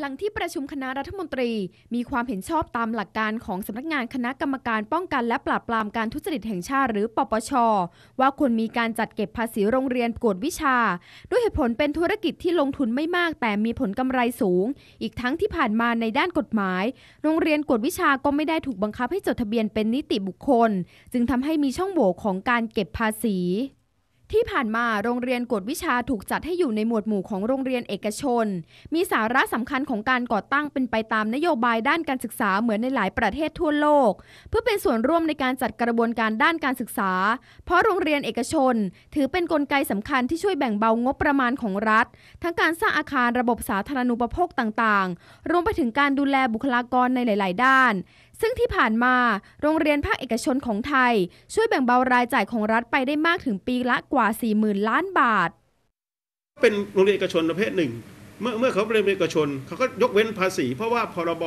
หลังที่ประชุมคณะรัฐมนตรี มีความเห็นชอบตามหลักการของสำนักงานคณะกรรมการป้องกันและปราบปรามการทุจริตแห่งชาติหรือปปช ว่าควรมีการจัดเก็บภาษีโรงเรียนกวดวิชา ด้วยเหตุผลเป็นธุรกิจที่ลงทุนไม่มาก แต่มีผลกำไรสูง อีกทั้งที่ผ่านมาในด้านกฎหมาย โรงเรียนกวดวิชาก็ไม่ได้ถูกบังคับให้จดทะเบียนเป็นนิติบุคคล จึงทำให้มีช่องโหว่ของการเก็บภาษี ที่ผ่านมาโรงเรียนกวดวิชาถูกจัดให้อยู่ในหมวดหมู่ของโรงเรียนเอกชน มีสาระสำคัญของการก่อตั้งเป็นไปตามนโยบายด้านการศึกษาเหมือนในหลายประเทศทั่วโลก เพื่อเป็นส่วนร่วมในการจัดกระบวนการด้านการศึกษา เพราะโรงเรียนเอกชน ถือเป็นนกลไกสำคัญที่ช่วยแบ่งเบางบประมาณของรัฐ ทั้งการสร้างอาคารระบบสาธารณูปโภคต่างๆ รวมไปถึงการดูแลบุคลากรในหลาย ๆ ด้านซึ่งที่ผ่านมา โรงเรียนภาคเอกชนของไทย ช่วยแบ่งเบารายจ่ายของรัฐไปได้มากถึงปีละกว่า 40,000 ล้านบาท เป็นโรงเรียนเอกชนประเภทหนึ่ง เมื่อเมื่อเขาเป็นโรงเรียนเอกชนเขาก็ยกเว้นภาษี เพราะว่าพรบ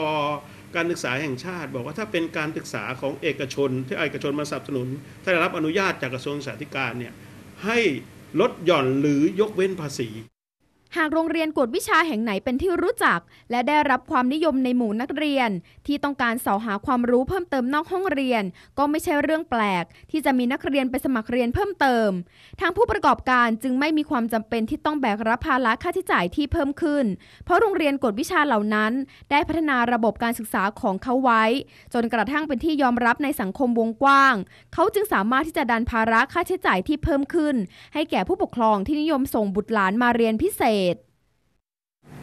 การศึกษาแห่งชาติ บอกว่าถ้าเป็นการศึกษาของเอกชน ที่เอกชนมาสนับสนุน ถ้าได้รับอนุญาตจากกระทรวงศึกษาธิการเนี่ยให้ลดหย่อนหรือยกเว้นภาษี หากโรงเรียนกวดวิชาแห่งไหนเป็นที่รู้จัก และได้รับความนิยมในหมู่นักเรียน ที่ต้องการสอหาความรู้เพิ่มเติมนอกห้องเรียน ก็ไม่ใช่เรื่องแปลก ที่จะมีนักเรียนไปสมัครเรียนเพิ่มเติม ทางผู้ประกอบการจึงไม่มีความจำเป็นที่ต้องแบกรับภาระค่าใช้จ่ายที่เพิ่มขึ้น เพราะโรงเรียนกวดวิชาเหล่านั้น ได้พัฒนาระบบการศึกษาของเขาไว้ จนกระทั่งเป็นที่ยอมรับในสังคมวงกว้าง เขาจึงสามารถที่จะดันภาระค่าใช้จ่ายที่เพิ่มขึ้น ให้แก่ผู้ปกครองที่นิยมส่งบุตรหลานมาเรียนพิเศษ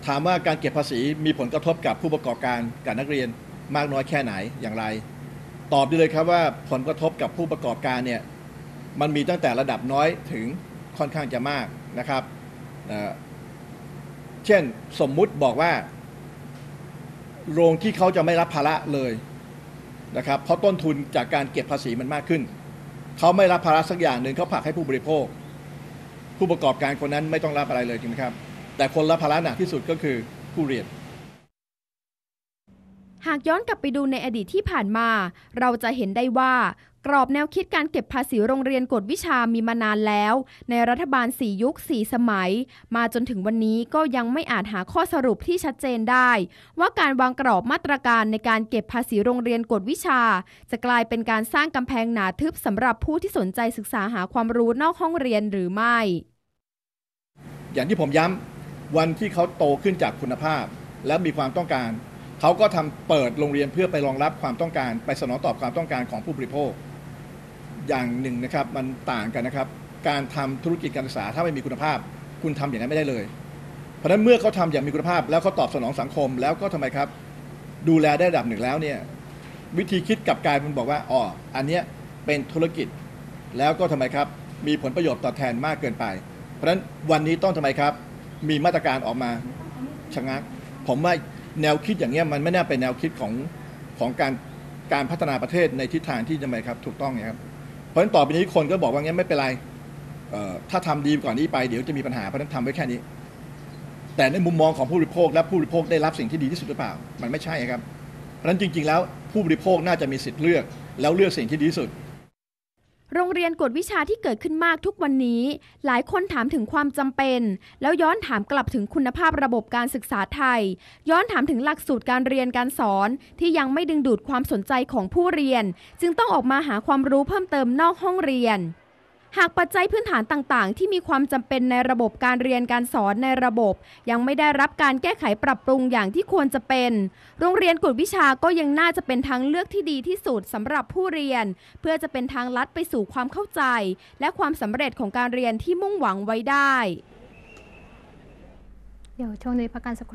ถามว่าการเก็บภาษีมีผลกระทบกับผู้ประกอบการกับนักเรียนมากน้อยแค่ไหนอย่างไร ตอบได้เลยครับว่าผลกระทบกับผู้ประกอบการเนี่ยมันมีตั้งแต่ระดับน้อยถึงค่อนข้างจะมากนะครับ เช่นสมมุติบอกว่า โรงที่เขาจะไม่รับภาระเลยนะครับ เพราะต้นทุนจากการเก็บภาษีมันมากขึ้น เขาไม่รับภาระสักอย่างหนึ่งเขาผลักให้ผู้บริโภค ผู้ประกอบการคนนั้นไม่ต้องรับอะไรเลยจริงไหมครับ แต่คนรับภาระหนักที่สุดก็คือผู้เรียน หากย้อนกลับไปดูในอดีตที่ผ่านมา เราจะเห็นได้ว่ากรอบแนวคิดการเก็บภาษีโรงเรียนกฎวิชามีมานานแล้ว ในรัฐบาล 4 ยุค 4 สมัย มาจนถึงวันนี้ก็ยังไม่อาจหาข้อสรุปที่ชัดเจนได้ ว่าการวางกรอบมาตรการในการเก็บภาษีโรงเรียนกฎวิชา จะกลายเป็นการสร้างกำแพงหนาทึบสำหรับผู้ที่สนใจศึกษาหาความรู้นอกห้องเรียนหรือไม่ อย่างที่ผมย้ำ วันที่เขาโตขึ้นจากคุณภาพ และมีความต้องการ เขาก็ทำเปิดโรงเรียนเพื่อไปรองรับความต้องการ ไปสนองตอบความต้องการของผู้บริโภค อย่างหนึ่งนะครับมันต่างกันนะครับ การทำธุรกิจการศึกษาถ้าไม่มีคุณภาพ คุณทำอย่างนั้นไม่ได้เลย เพราะฉะนั้นเมื่อเขาทำอย่างมีคุณภาพ แล้วเขาตอบสนองสังคม แล้วก็ทำไมครับ ดูแลได้ระดับหนึ่งแล้วเนี่ยวิธีคิดกับกายเป็นบอกว่าอ๋ออันเนี้ยเป็นธุรกิจแล้วก็ทำไมครับ มีผลประโยชน์ตอบแทนมากเกินไป เพราะฉะนั้นวันนี้ต้องทำไมครับ มีมาตรการออกมาชะงัก ผมว่าแนวคิดอย่างเงี้ยมันไม่น่าเป็นแนวคิดของของการการพัฒนาประเทศในทิศทางที่ทำไมครับถูกต้องเนี่ยครับเพราะฉะนั้นต่อไปนี้คนก็บอกว่างั้นไม่เป็นไรถ้าทำดีกว่านี้ไปเดี๋ยวจะมีปัญหาเพราะฉะนั้นทำไว้แค่นี้ แต่ในมุมมองของผู้บริโภคและผู้บริโภคได้รับสิ่งที่ดีที่สุดหรือเปล่า มันไม่ใช่ครับ เพราะฉะนั้นจริง ๆ แล้วผู้บริโภคน่าจะมีสิทธิ์เลือก แล้วเลือกสิ่งที่ดีที่สุด โรงเรียนกฎวิชาที่เกิดขึ้นมากทุกวันนี้ หลายคนถามถึงความจำเป็น แล้วย้อนถามกลับถึงคุณภาพระบบการศึกษาไทย ย้อนถามถึงหลักสูตรการเรียนการสอน ที่ยังไม่ดึงดูดความสนใจของผู้เรียน จึงต้องออกมาหาความรู้เพิ่มเติมนอกห้องเรียน หากปัจจัยพื้นฐานต่างๆ ที่มีความจำเป็นในระบบการเรียนการสอนในระบบ ยังไม่ได้รับการแก้ไขปรับปรุงอย่างที่ควรจะเป็น โรงเรียนกวดวิชาก็ยังน่าจะเป็นทางเลือกที่ดีที่สุดสำหรับผู้เรียน เพื่อจะเป็นทางลัดไปสู่ความเข้าใจ และความสำเร็จของการเรียนที่มุ่งหวังไว้ได้ เดี๋ยวช่วงนี้พักกันสักครู่